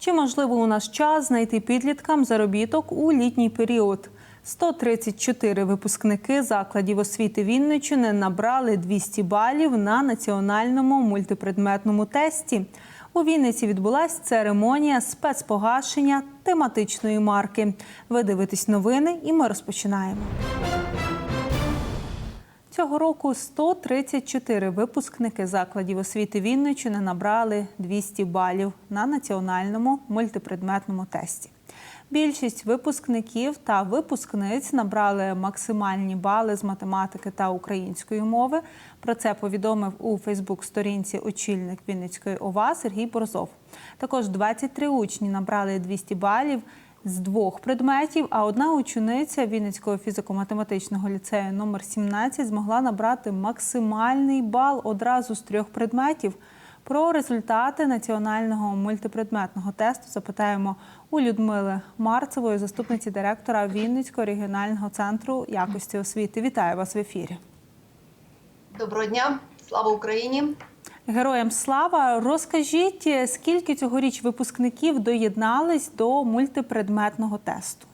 Чи можливо у нас час знайти підліткам заробіток у літній період? 134 випускники закладів освіти Вінниччини набрали 200 балів на національному мультипредметному тесті. У Вінниці відбулася церемонія спецпогашення тематичної марки. Ви дивитесь новини, і ми розпочинаємо. Цього року 134 випускники закладів освіти Вінничини набрали 200 балів на національному мультипредметному тесті. Більшість випускників та випускниць набрали максимальні бали з математики та української мови. Про це повідомив у Фейсбук-сторінці очільник Вінницької ОВА Сергій Борзов. Також 23 учні набрали 200 балів з двох предметів, а одна учениця Вінницького фізико-математичного ліцею номер 17 змогла набрати максимальний бал одразу з трьох предметів. Про результати національного мультипредметного тесту запитаємо у Людмили Марцевої, заступниці директора Вінницького регіонального центру якості освіти. Вітаю вас в ефірі. Доброго дня, слава Україні! Героям слава! Розкажіть, скільки цьогоріч випускників доєднались до мультипредметного тесту?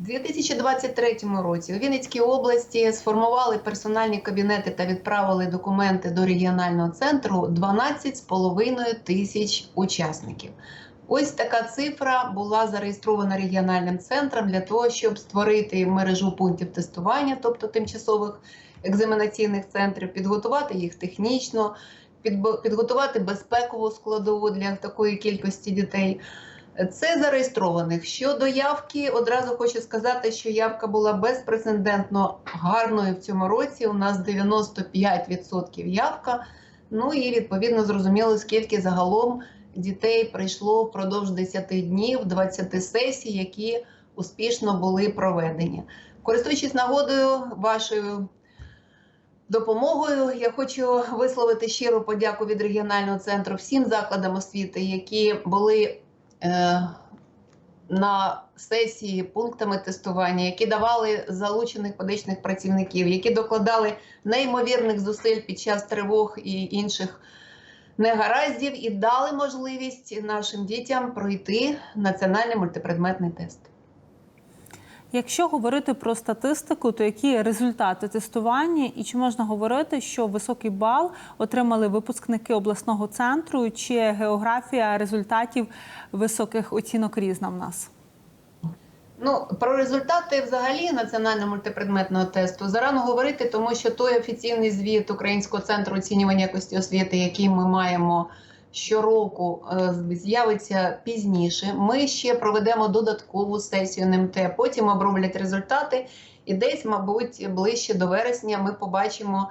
У 2023 році у Вінницькій області сформували персональні кабінети та відправили документи до регіонального центру 12,5 тисяч учасників. Ось така цифра була зареєстрована регіональним центром для того, щоб створити мережу пунктів тестування, тобто тимчасових екзаменаційних центрів, підготувати їх технічно, підготувати безпекову складову для такої кількості дітей. Це зареєстрованих. Щодо явки, одразу хочу сказати, що явка була безпрецедентно гарною в цьому році. У нас 95% явка. Ну і відповідно зрозуміло, скільки загалом дітей прийшло впродовж 10 днів, 20 сесій, які успішно були проведені. Користуючись нагодою вашою допомогою, я хочу висловити щиру подяку від регіонального центру всім закладам освіти, які були на сесії пунктами тестування, які давали залучених медичних працівників, які докладали неймовірних зусиль під час тривог і інших негараздів, і дали можливість нашим дітям пройти національний мультипредметний тест. Якщо говорити про статистику, то які результати тестування, і чи можна говорити, що високий бал отримали випускники обласного центру, чи географія результатів високих оцінок різна в нас? Ну, про результати взагалі національного мультипредметного тесту зарано говорити, тому що той офіційний звіт Українського центру оцінювання якості освіти, який ми маємо щороку, е, з'явиться пізніше. Ми ще проведемо додаткову сесію НМТ, потім оброблять результати, і десь, мабуть, ближче до вересня ми побачимо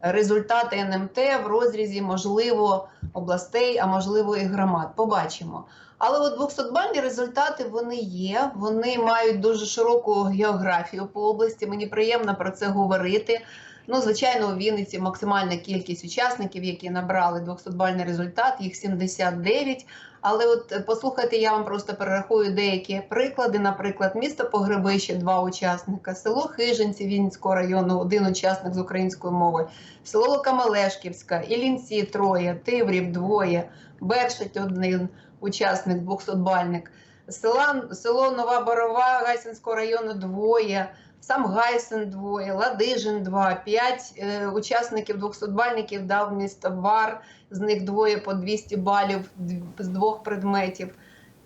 результати НМТ в розрізі, можливо, областей, а можливо і громад. Побачимо. Але от 200-бальні результати вони є. Вони мають дуже широку географію по області. Мені приємно про це говорити. Ну, звичайно, у Вінниці максимальна кількість учасників, які набрали 200-бальний результат, їх 79. Але от е, послухайте, я вам просто перерахую деякі приклади. Наприклад, місто Погребище, два учасника, село Хижинці Вінницького району, один учасник з української мови, село Локамелешківська, Ілінці троє, Тиврів двоє, Бершить один учасник 200-бальник, села, село Нова Борова Гайсинського району двоє. Сам Гайсен двоє, Ладижин два, п'ять е, учасників 200-бальників дав місто Бар, з них двоє по 200 балів з двох предметів.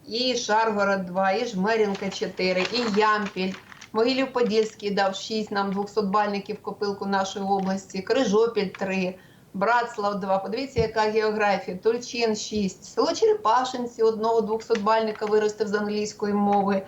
І Шаргород 2, і Жмерінка 4, і Ямпіль. Могилів-Подільський дав 6 нам 200-бальників копилку нашої області, Крижопіль 3, Братслав 2. Подивіться, яка географія. Тульчин 6, село Черепашинці одного 200-бальника виростив з англійської мови.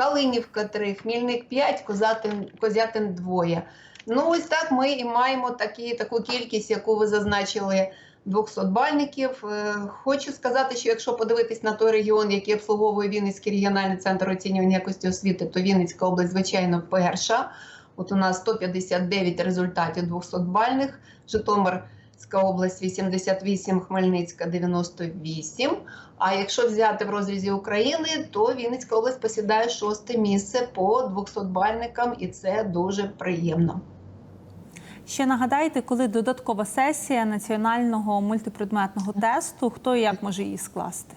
Калинівка 3, Хмільник 5, Козятин, Козятин 2. Ну, ось так ми і маємо такі, таку кількість, яку ви зазначили, 200-бальників. Е, Хочу сказати, що якщо подивитись на той регіон, який обслуговує Вінницький регіональний центр оцінювання якості освіти, то Вінницька область, звичайно, перша. От у нас 159 результатів 200-бальних, Житомир область 88, Хмельницька 98. А якщо взяти в розрізі України, то Вінницька область посідає шосте місце по 200-бальникам, і це дуже приємно. Ще нагадайте, коли додаткова сесія національного мультипредметного тесту, хто і як може її скласти?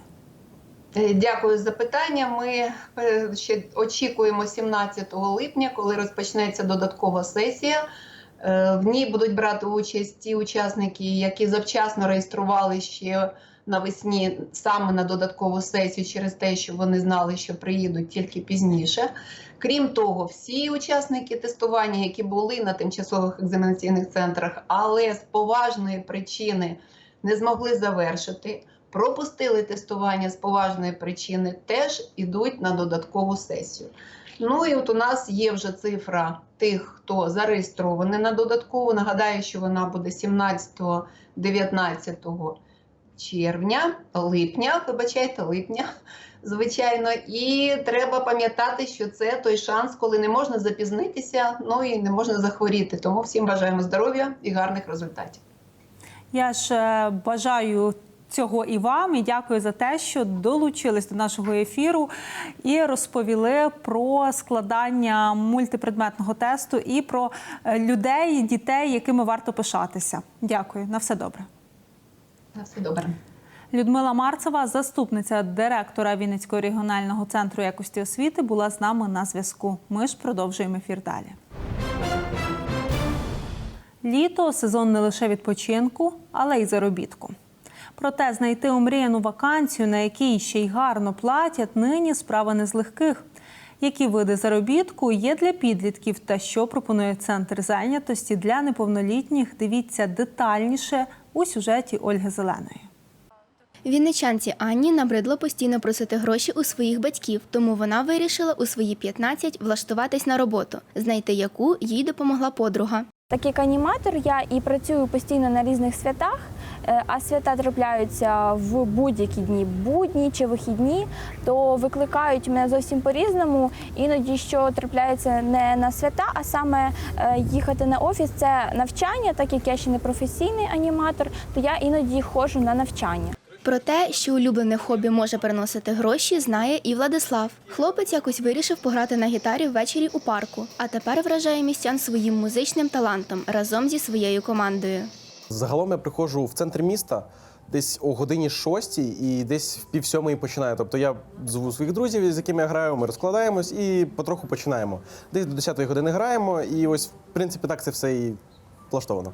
Е, Дякую за питання. Ми е, ще очікуємо 17 липня, коли розпочнеться додаткова сесія. Е, В ній будуть брати участь ті учасники, які завчасно реєстрували ще навесні саме на додаткову сесію через те, що вони знали, що приїдуть тільки пізніше. Крім того, всі учасники тестування, які були на тимчасових екзаменаційних центрах, але з поважної причини не змогли завершити, пропустили тестування з поважної причини, теж ідуть на додаткову сесію. Ну і от у нас є вже цифра тих, хто зареєстрований на додаткову. Нагадаю, що вона буде 17-19 червня, липня, вибачайте, липня, звичайно. І треба пам'ятати, що це той шанс, коли не можна запізнитися, ну і не можна захворіти. Тому всім бажаємо здоров'я і гарних результатів. Я ж е, бажаю цього і вам, і дякую за те, що долучились до нашого ефіру і розповіли про складання мультипредметного тесту і про е, людей, дітей, якими варто пишатися. Дякую, на все добре. На все добре. Людмила Марцева, заступниця директора Вінницького регіонального центру якості освіти, була з нами на зв'язку. Ми ж продовжуємо ефір далі. Літо сезон не лише відпочинку, але й заробітку. Проте знайти омріяну вакансію, на якій ще й гарно платять, нині справа не з легких. Які види заробітку є для підлітків та що пропонує центр зайнятості для неповнолітніх? Дивіться детальніше у сюжеті Ольги Зеленої. Вінничанці Анні набридло постійно просити гроші у своїх батьків, тому вона вирішила у свої 15 влаштуватись на роботу, знайти яку їй допомогла подруга. Так як аніматор, я і працюю постійно на різних святах, а свята трапляються в будь-які дні, будні чи вихідні, то викликають мене зовсім по-різному. Іноді що трапляється не на свята, а саме е, їхати на офіс це навчання, так як я ще не професійний аніматор, то я іноді ходжу на навчання. Про те, що улюблене хобі може приносити гроші, знає і Владислав. Хлопець якось вирішив пограти на гітарі ввечері у парку, а тепер вражає містян своїм музичним талантом разом зі своєю командою. Загалом я приходжу в центр міста десь о годині шостій і десь в пів сьомої починаю. Тобто я зву своїх друзів, з якими я граю, ми розкладаємось і потроху починаємо. Десь до 10-ї години граємо, і ось, в принципі, так це все і влаштовано.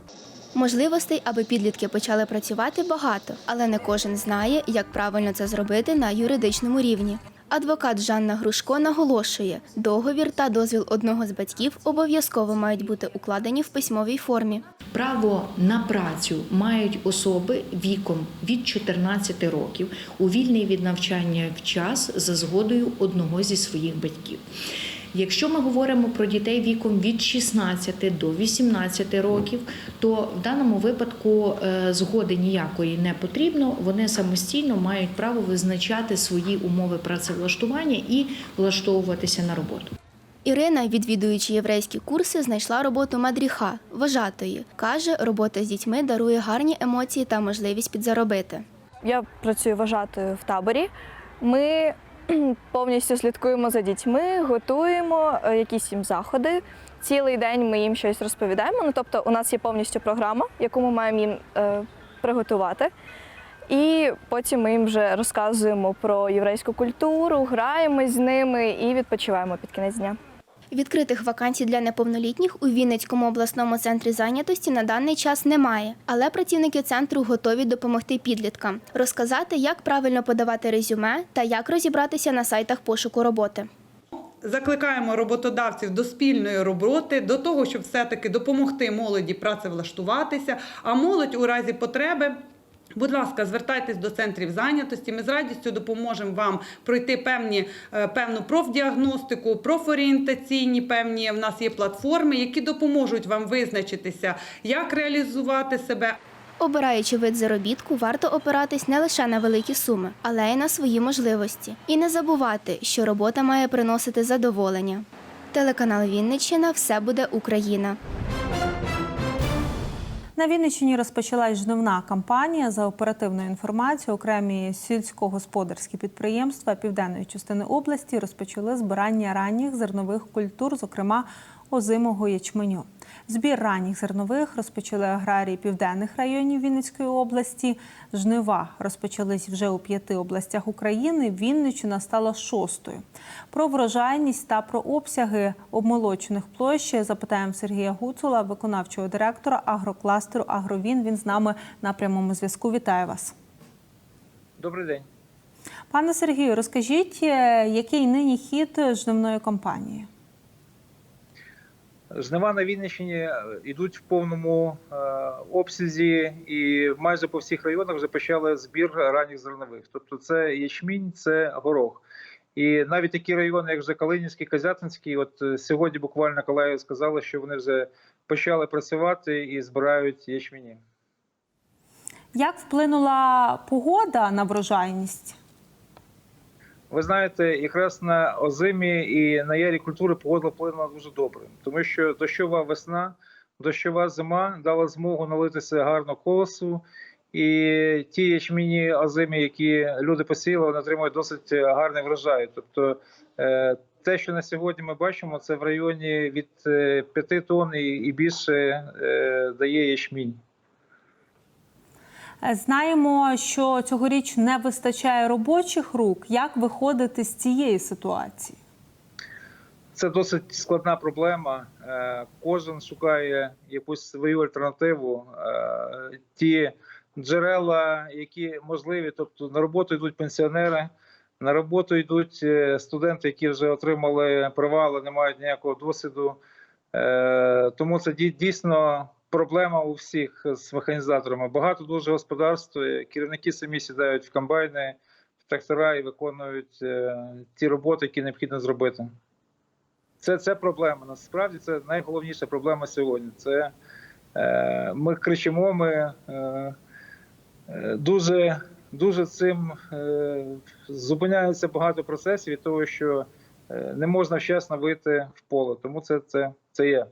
Можливостей, аби підлітки почали працювати, багато, але не кожен знає, як правильно це зробити на юридичному рівні. Адвокат Жанна Грушко наголошує, договір та дозвіл одного з батьків обов'язково мають бути укладені в письмовій формі. Право на працю мають особи віком від 14 років у вільний від навчання в час за згодою одного зі своїх батьків. Якщо ми говоримо про дітей віком від 16 до 18 років, то в даному випадку е, згоди ніякої не потрібно. Вони самостійно мають право визначати свої умови працевлаштування і влаштовуватися на роботу. Ірина, відвідуючи єврейські курси, знайшла роботу медріха, вважатої. Каже, робота з дітьми дарує гарні емоції та можливість підзаробити. Я працюю вважатою в таборі. Ми повністю слідкуємо за дітьми, готуємо е, якісь їм заходи. Цілий день ми їм щось розповідаємо. Ну, тобто, у нас є повністю програма, яку ми маємо їм е, приготувати. І потім ми їм вже розказуємо про єврейську культуру, граємось з ними і відпочиваємо під кінець дня. Відкритих вакансій для неповнолітніх у Вінницькому обласному центрі зайнятості на даний час немає, але працівники центру готові допомогти підліткам, розказати, як правильно подавати резюме та як розібратися на сайтах пошуку роботи. Закликаємо роботодавців до спільної роботи, до того, щоб все-таки допомогти молоді працевлаштуватися, а молодь у разі потреби. Будь ласка, звертайтесь до центрів зайнятості. Ми з радістю допоможемо вам пройти певні, е, певну профдіагностику, профорієнтаційні певні. В нас є платформи, які допоможуть вам визначитися, як реалізувати себе, Обираючи вид заробітку, варто опиратись не лише на великі суми, але й на свої можливості. І не забувати, що робота має приносити задоволення. Телеканал Вінниччина все буде Україна. На Вінниччині розпочалась жнивна кампанія. За оперативною інформацією, окремі сільськогосподарські підприємства південної частини області розпочали збирання ранніх зернових культур, зокрема озимого ячменю. Збір ранніх зернових розпочали аграрії південних районів Вінницької області. Жнива розпочались вже у п'яти областях України. Вінниччина стала шостою. Про врожайність та про обсяги обмолочених площ запитаємо Сергія Гуцула, виконавчого директора агрокластеру Агровін. Він з нами на прямому зв'язку. Вітаю вас. Добрий день. Пане Сергію, розкажіть, е, який нині хід жнивної кампанії? Жнива на Вінниччині е, йдуть в повному е, обсязі, і майже по всіх районах вже почали збір ранніх зернових. Тобто, це ячмінь, це горох. І навіть такі райони, як вже Калинівський, Козятинський, от е, сьогодні буквально колеги сказали, що вони вже почали працювати і збирають ячміні. Як вплинула погода на врожайність? Ви знаєте, якраз на озимі і на ярі культури погода вплинула дуже добре, тому що дощова весна, дощова зима дала змогу налитися гарно колосу. І ті ячміні озимі, які люди посіяли, вони отримують досить гарний врожай. Тобто е, те, що на сьогодні ми бачимо, це в районі від 5 тонн і і більше е, дає ячмінь. Знаємо, що цьогоріч не вистачає робочих рук. Як виходити з цієї ситуації? Це досить складна проблема. Е, Кожен шукає якусь свою альтернативу. Е, Ті джерела, які можливі, тобто на роботу йдуть пенсіонери, на роботу йдуть е, студенти, які вже отримали права, але не мають ніякого досвіду. Тому це дійсно проблема у всіх з механізаторами. Багато дуже господарств, е, керівники самі сідають в комбайни, в трактора і виконують е, ті роботи, які необхідно зробити. Це, це проблема. Насправді це найголовніша проблема сьогодні. Це е, ми кричимо, ми е, е, дуже, дуже цим е, зупиняється багато процесів від того, що не можна вчасно вийти в поле. Тому це, це, це є.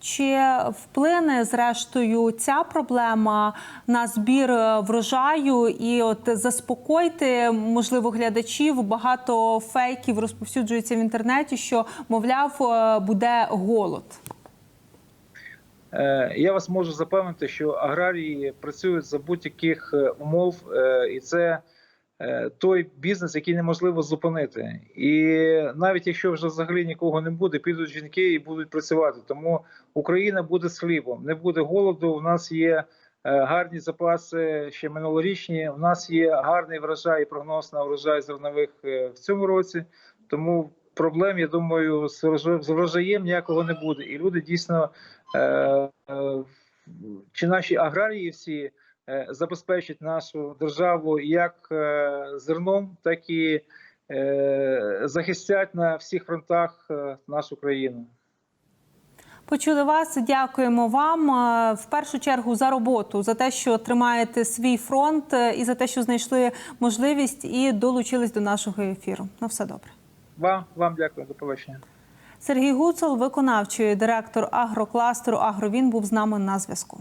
Чи вплине зрештою ця проблема на збір е, врожаю? І от заспокойте, можливо, глядачів. Багато фейків розповсюджується в інтернеті, що мовляв е, буде голод. Е, Я вас можу запевнити, що аграрії працюють за будь-яких умов, і це той бізнес, який неможливо зупинити. І навіть якщо вже взагалі нікого не буде, підуть жінки і будуть працювати. Тому Україна буде з хлібом, не буде голоду. У нас є е, гарні запаси ще минулорічні. У нас є гарний врожай і прогноз на врожай зернових е, в цьому році. Тому проблем, я думаю, з врожа- врожаєм ніякого не буде. І люди дійсно е, е, чи наші аграрії всі е, забезпечать нашу державу як е, зерном, так і е, захистять на всіх фронтах нашу країну. Почули вас. Дякуємо вам в першу чергу за роботу, за те, що тримаєте свій фронт, і за те, що знайшли можливість і долучились до нашого ефіру. На все добре. Вам вам дякую, до побачення. Сергій Гуцул, виконавчий директор агрокластеру Агровін, був з нами на зв'язку.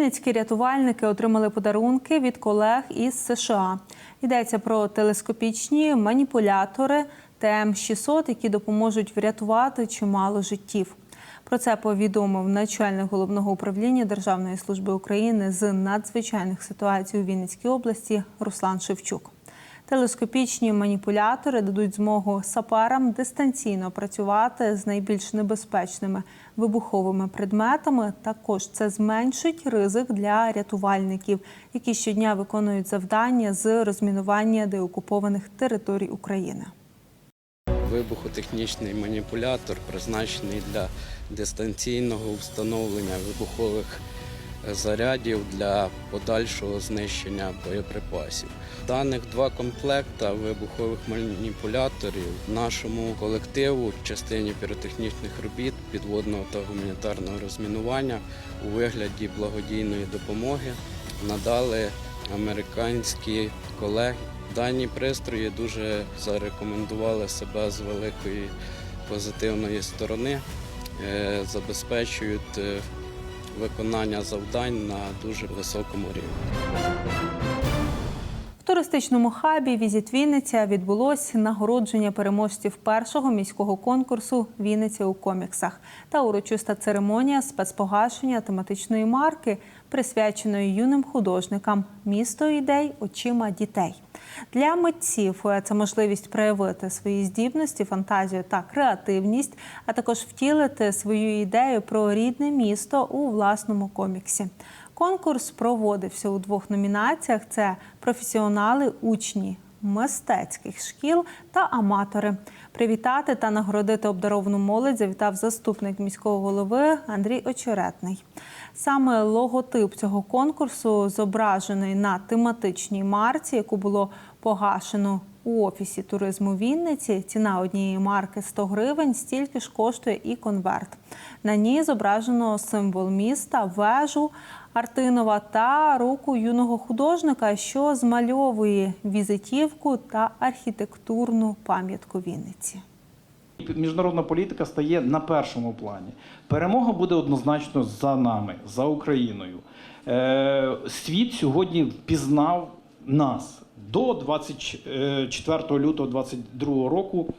Вінницькі рятувальники отримали подарунки від колег із США. Йдеться про телескопічні маніпулятори ТМ-600, які допоможуть врятувати чимало життів. Про це повідомив начальник головного управління Державної служби України з надзвичайних ситуацій у Вінницькій області Руслан Шевчук. Телескопічні маніпулятори дадуть змогу саперам дистанційно працювати з найбільш небезпечними вибуховими предметами. Також це зменшить ризик для рятувальників, які щодня виконують завдання з розмінування деокупованих територій України. Вибухотехнічний маніпулятор призначений для дистанційного встановлення вибухових зарядів для подальшого знищення боєприпасів. Даних два комплекта вибухових маніпуляторів нашому колективу в частині піротехнічних робіт підводного та гуманітарного розмінування у вигляді благодійної допомоги надали американські колеги. Дані пристрої дуже зарекомендували себе з великої позитивної сторони. е, забезпечують е, виконання завдань на дуже високому рівні. В туристичному хабі Візит Вінниця відбулось нагородження переможців першого міського конкурсу Вінниця у коміксах та урочиста церемонія спецпогашення тематичної марки, присвяченої юним художникам Місто ідей очима дітей. Для митців е, це можливість проявити свої здібності, фантазію та креативність, а також втілити свою ідею про рідне місто у власному коміксі. Конкурс проводився у двох номінаціях: це професіонали, учні мистецьких шкіл та аматори. Привітати та нагородити обдаровану молодь завітав заступник міського голови Андрій Очеретний. Саме логотип цього конкурсу зображений на тематичній марці, яку було погашено у офісі туризму Вінниці. Ціна однієї марки 100 гривень, стільки ж коштує і конверт. На ній зображено символ міста, вежу Артинова та руку юного художника, що змальовує візитівку та архітектурну пам'ятку Вінниці. Міжнародна політика стає на першому плані. Перемога буде однозначно за нами, за Україною. Е, світ сьогодні впізнав нас до 24 лютого 2022 року.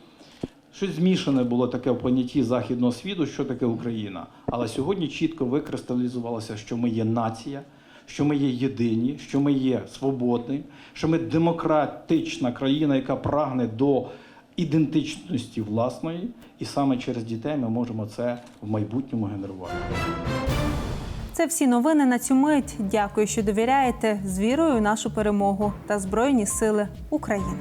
Щось змішане було таке в понятті західного світу, що таке Україна. Але сьогодні чітко викристалізувалося, що ми є нація, що ми є єдині, що ми є свободні, що ми демократична країна, яка прагне до ідентичності власної, і саме через дітей ми можемо це в майбутньому генерувати. Це всі новини на цю мить. Дякую, що довіряєте з вірою нашу перемогу та Збройні Сили України.